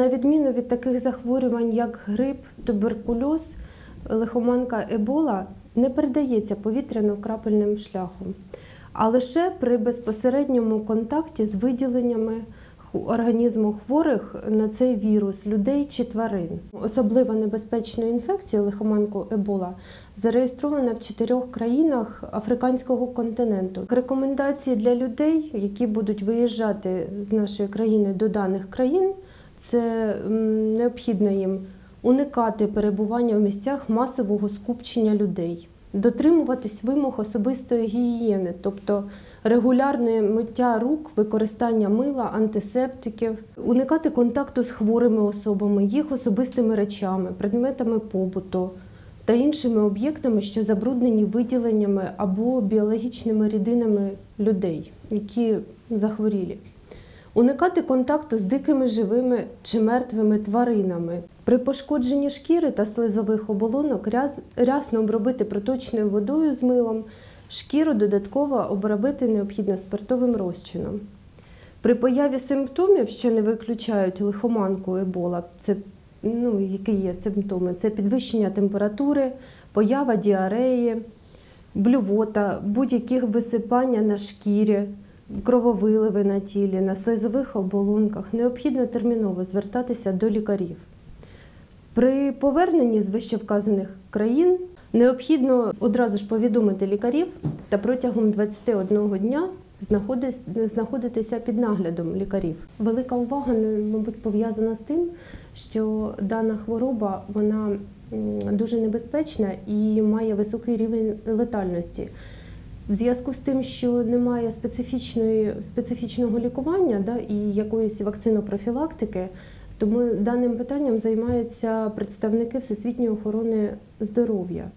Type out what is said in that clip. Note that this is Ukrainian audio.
На відміну від таких захворювань, як грип, туберкульоз, лихоманка ебола не передається повітряно-крапельним шляхом, а лише при безпосередньому контакті з виділеннями організму хворих на цей вірус людей чи тварин. Особливо небезпечною інфекцією лихоманку ебола зареєстрована в чотирьох країнах африканського континенту. Рекомендації для людей, які будуть виїжджати з нашої країни до даних країн, це необхідно їм уникати перебування в місцях масового скупчення людей, дотримуватись вимог особистої гігієни, тобто регулярне миття рук, використання мила, антисептиків, уникати контакту з хворими особами, їх особистими речами, предметами побуту та іншими об'єктами, що забруднені виділеннями або біологічними рідинами людей, які захворілі. Уникати контакту з дикими живими чи мертвими тваринами. При пошкодженні шкіри та слизових оболонок рясно обробити проточною водою з милом, шкіру додатково обробити необхідно спиртовим розчином. При появі симптомів, що не виключають лихоманку ебола, це ну, які є симптоми, це підвищення температури, поява діареї, блювота, будь-які висипання на шкірі, крововиливи на тілі, на слизових оболонках, необхідно терміново звертатися до лікарів. При поверненні з вищевказаних країн необхідно одразу ж повідомити лікарів та протягом 21 дня знаходитися під наглядом лікарів. Велика увага, мабуть, пов'язана з тим, що дана хвороба вона дуже небезпечна і має високий рівень летальності. В зв'язку з тим, що немає специфічної, специфічного лікування да, і якоїсь вакцинопрофілактики, тому даним питанням займаються представники Всесвітньої охорони здоров'я.